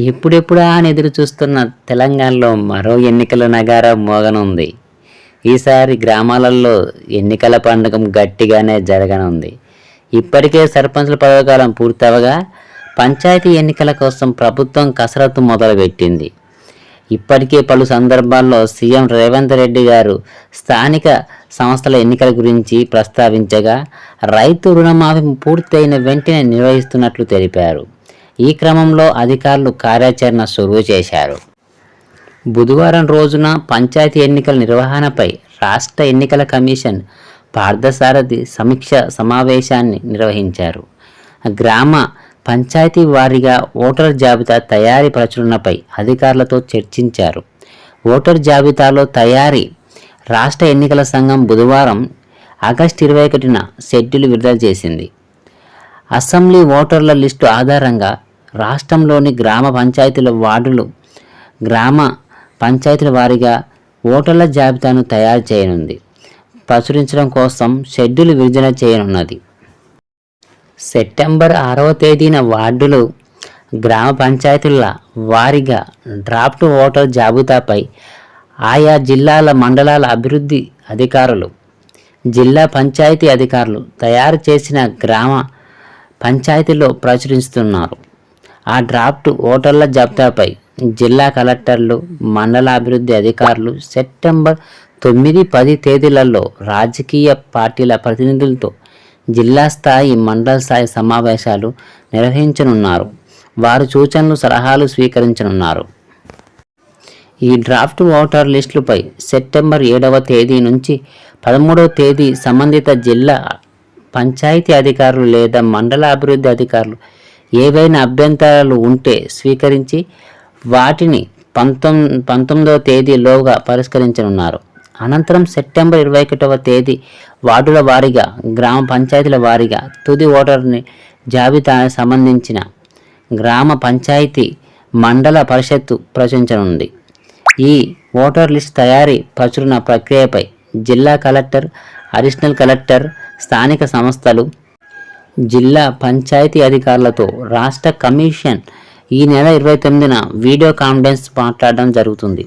ఎప్పుడెప్పుడా అని ఎదురు చూస్తున్న తెలంగాణలో మరో ఎన్నికల నగారం మోగనుంది ఈసారి గ్రామాలలో ఎన్నికల పండుగ గట్టిగానే జరగనుంది. ఇప్పటికే సర్పంచుల పదవకాలం పూర్తవగా పంచాయతీ ఎన్నికల కోసం ప్రభుత్వం కసరత్తు మొదలుపెట్టింది. ఇప్పటికే పలు సందర్భాల్లో సీఎం రేవంత్ రెడ్డి గారు స్థానిక సంస్థల ఎన్నికల గురించి ప్రస్తావించగా రైతు రుణమాఫీ పూర్తయిన వెంటనే నిర్వహిస్తున్నట్లు తెలిపారు. ఈ క్రమంలో అధికారులు కార్యాచరణ సురువు చేశారు. బుధవారం రోజున పంచాయతీ ఎన్నికల నిర్వహణపై రాష్ట్ర ఎన్నికల కమిషన్ పార్థసారథి సమీక్ష సమావేశాన్ని నిర్వహించారు. గ్రామ పంచాయతీ వారీగా ఓటర్ జాబితా తయారీ ప్రచురణపై అధికారులతో చర్చించారు. ఓటర్ జాబితాలో తయారీ రాష్ట్ర ఎన్నికల సంఘం బుధవారం ఆగస్టు ఇరవై ఒకటిన షెడ్యూల్ విడుదల చేసింది. అసెంబ్లీ ఓటర్ల లిస్టు ఆధారంగా రాష్ట్రంలోని గ్రామ పంచాయతీల వార్డులు గ్రామ పంచాయతీల వారీగా ఓటర్ల జాబితాను తయారు చేయనుంది. ప్రచురించడం కోసం షెడ్యూల్ విభజన చేయనున్నది. సెప్టెంబర్ ఆరవ తేదీన వార్డులు గ్రామ పంచాయతీల వారీగా డ్రాఫ్ట్ ఓటర్ జాబితాపై ఆయా జిల్లాల మండలాల అభివృద్ధి అధికారులు జిల్లా పంచాయతీ అధికారులు తయారు చేసిన గ్రామ పంచాయతీలో ప్రచురిస్తున్నారు. ఆ డ్రాఫ్ట్ ఓటర్ల జాబితాపై జిల్లా కలెక్టర్లు మండల అభివృద్ధి అధికారులు సెప్టెంబర్ తొమ్మిది పది తేదీలలో రాజకీయ పార్టీల ప్రతినిధులతో జిల్లా స్థాయి మండల స్థాయి సమావేశాలు నిర్వహించనున్నారు. వారు సూచనలు సలహాలు స్వీకరించనున్నారు. ఈ డ్రాఫ్ట్ ఓటర్ లిస్టులపై సెప్టెంబర్ ఏడవ తేదీ నుంచి పదమూడవ తేదీ సంబంధిత జిల్లా పంచాయతీ అధికారులు లేదా మండల అభివృద్ధి అధికారులు ఏవైనా అభ్యంతరాలు ఉంటే స్వీకరించి వాటిని పంతొమ్ పంతొమ్మిదవ తేదీలోగా పరిష్కరించనున్నారు. అనంతరం సెప్టెంబర్ ఇరవై ఒకటవ తేదీ వార్డుల వారీగా గ్రామ పంచాయతీల వారీగా తుది ఓటర్ని జాబితా సంబంధించిన గ్రామ పంచాయతీ మండల పరిషత్తు ప్రచురించనుంది. ఈ ఓటర్ లిస్ట్ తయారీ ప్రచురణ ప్రక్రియపై జిల్లా కలెక్టర్ అడిషనల్ కలెక్టర్ స్థానిక సంస్థలు జిల్లా పంచాయతీ అధికారులతో రాష్ట్ర కమిషన్ ఈ నెల ఇరవై తొమ్మిదిన వీడియో కాన్ఫరెన్స్ మాట్లాడడం జరుగుతుంది.